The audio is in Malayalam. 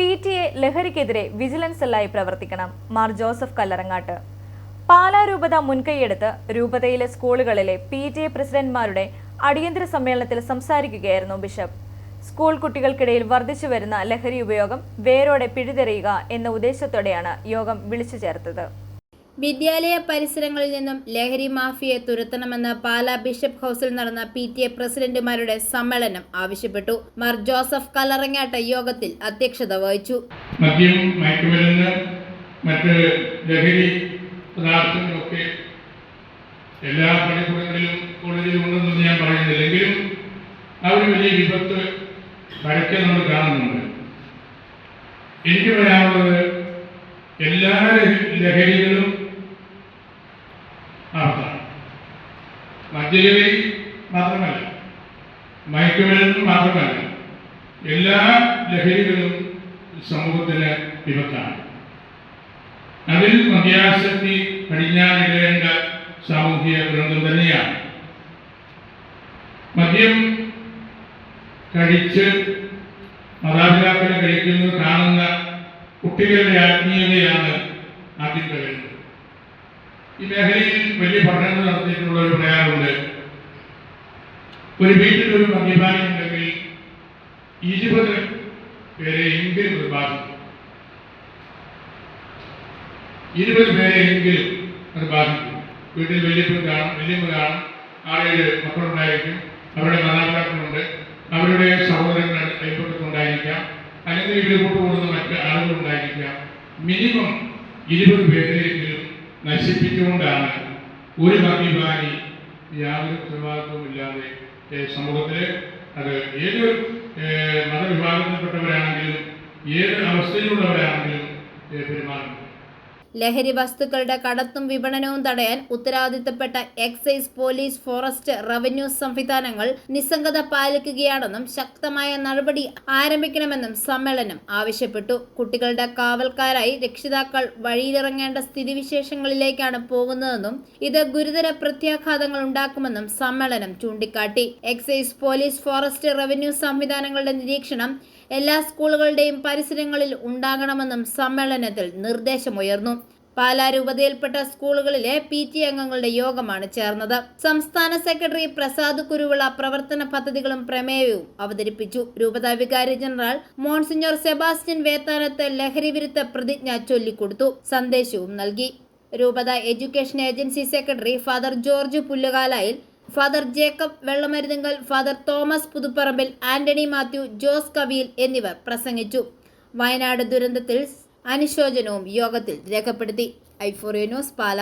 പി ടി എ ലഹരിക്കെതിരെ വിജിലൻസ് സെല്ലായി പ്രവർത്തിക്കണം. മാർ ജോസഫ് കല്ലറങ്ങാട്ട്. പാലാ രൂപത മുൻകൈയെടുത്ത് രൂപതയിലെ സ്കൂളുകളിലെ പി ടി എ പ്രസിഡന്റ്മാരുടെ അടിയന്തര സമ്മേളനത്തിൽ സംസാരിക്കുകയായിരുന്നു ബിഷപ്പ്. സ്കൂൾ കുട്ടികൾക്കിടയിൽ വർദ്ധിച്ചു വരുന്ന ലഹരി ഉപയോഗം വേരോടെ പിഴുതെറിയുക എന്ന ഉദ്ദേശത്തോടെയാണ് യോഗം വിളിച്ചു ചേർത്തത്. വിദ്യാലയ പരിസരങ്ങളിൽ നിന്നും ലഹരി മാഫിയെ തുരത്തണമെന്ന് പാലാ ബിഷപ്പ് ഹൌസിൽ നടന്ന പി ടി എ പ്രസിഡന്റുമാരുടെ സമ്മേളനം ആവശ്യപ്പെട്ടു. മാർ ജോസഫ് കല്ലറങ്ങാട്ട് യോഗത്തിൽ അധ്യക്ഷത വഹിച്ചു. മദ്യം മയക്കുമരുന്ന് മറ്റ് ലഹരി പദാർത്ഥങ്ങളൊക്കെ എല്ലാ പണിക്കൂടങ്ങളിലും കോളേജിലും ഉണ്ടെന്ന് ഞാൻ പറയുന്നില്ലെങ്കിലും ആ ഒരു വലിയ വിപത്ത് പരക്കെ നമ്മൾ കാണുന്നുണ്ട്. എനിക്ക് പറയാനുള്ളത് എല്ലാ ലഹ- ലഹരികളും മദ്യലഹരി മാത്രമല്ല മയക്കുമരുന്ന് മാത്രമല്ല എല്ലാ ലഹരികളും സമൂഹത്തിന് വിപത്താണ്. അതിൽ മദ്യാസക്തി കടിഞ്ഞാണിടേണ്ട സാമൂഹിക ദുരന്തം തന്നെയാണ്. മദ്യം കഴിച്ച് മാതാപിതാക്കളെ കഴിക്കുന്നത് കാണുന്ന കുട്ടികളുടെ ആത്മീയതയാണ് ആദ്യം വരുന്നത് ഈ മേഖലയിൽ വലിയ പഠനങ്ങൾ നടത്തിയിട്ടുള്ള ഒരു പ്രയാണമുണ്ട് ഒരു വീട്ടിൽ ഒരു മദ്യപാനി ഉണ്ടെങ്കിൽ ഇരുപത് പേരെ എങ്കിലും അത് ബാധിക്കും ഇരുപത് അത് ബാധിക്കും വീട്ടിൽ വലിയപ്പൻ കാണും വലിയമ്മ കാണും ആറേഴ് മക്കളുണ്ടായിരിക്കും അവരുടെ മാതാപിതാക്കളുണ്ട് അവരുടെ സഹോദരങ്ങൾ അയൽപ്പക്കത്തുണ്ടായിരിക്കാം അല്ലെങ്കിൽ ഇവർ കൂട്ടുകൂടുന്ന മറ്റ് ആളുകളുണ്ടായിരിക്കാം മിനിമം ഇരുപത് പേരെങ്കിലും നശിപ്പിച്ചുകൊണ്ടാണ് ഒരു ഭംഗിഭാരി യാതൊരു ഉത്തരവാദിത്വവും ഇല്ലാതെ സമൂഹത്തിൽ അത് ഏതൊരു മതവിഭാഗത്തിൽപ്പെട്ടവരാണെങ്കിലും ഏത് അവസ്ഥയിലുള്ളവരാണെങ്കിലും പെരുമാറുന്നത്. ലഹരി വസ്തുക്കളുടെ കടത്തും വിപണനവും തടയാൻ ഉത്തരവാദിത്തപ്പെട്ട എക്സൈസ് പോലീസ് ഫോറസ്റ്റ് റവന്യൂ സംവിധാനങ്ങൾ നിസ്സംഗത പാലിക്കുകയാണെന്നും ശക്തമായ നടപടി ആരംഭിക്കണമെന്നും സമ്മേളനം ആവശ്യപ്പെട്ടു. കുട്ടികളുടെ കാവൽക്കാരായി രക്ഷിതാക്കൾ വഴിയിലിറങ്ങേണ്ട സ്ഥിതിവിശേഷങ്ങളിലേക്കാണ് പോകുന്നതെന്നും ഇത് ഗുരുതര പ്രത്യാഘാതങ്ങൾ ഉണ്ടാക്കുമെന്നും സമ്മേളനം ചൂണ്ടിക്കാട്ടി. എക്സൈസ് പോലീസ് ഫോറസ്റ്റ് റവന്യൂ സംവിധാനങ്ങളുടെ നിരീക്ഷണം എല്ലാ സ്കൂളുകളുടെയും പരിസരങ്ങളിൽ ഉണ്ടാകണമെന്നും സമ്മേളനത്തിൽ നിർദ്ദേശമുയർന്നു. പാലാ രൂപതയിൽപ്പെട്ട സ്കൂളുകളിലെ പി ടി അംഗങ്ങളുടെ യോഗമാണ് ചേർന്നത്. സംസ്ഥാന സെക്രട്ടറി പ്രസാദ് കുരുവിള പ്രവർത്തന പദ്ധതികളും പ്രമേയവും അവതരിപ്പിച്ചു. രൂപത വികാരി ജനറൽ മോൺസിഞ്ഞോർ സെബാസ്റ്റ്യൻ വേത്താനത്ത് ലഹരി വിരുദ്ധ പ്രതിജ്ഞ ചൊല്ലിക്കൊടുത്തു. സന്ദേശവും നൽകി. രൂപത education agency secretary father George Pullukalayil father Jacob Vellamaruthunkal father Thomas Puthuparambil Antony Mathew Jose Kaviyil എന്നിവർ പ്രസംഗിച്ചു. വയനാട് ദുരന്തത്തിൽ അനുശോചനവും യോഗത്തിൽ രേഖപ്പെടുത്തി. ഐഫോറിയ ന്യൂസ് പാല.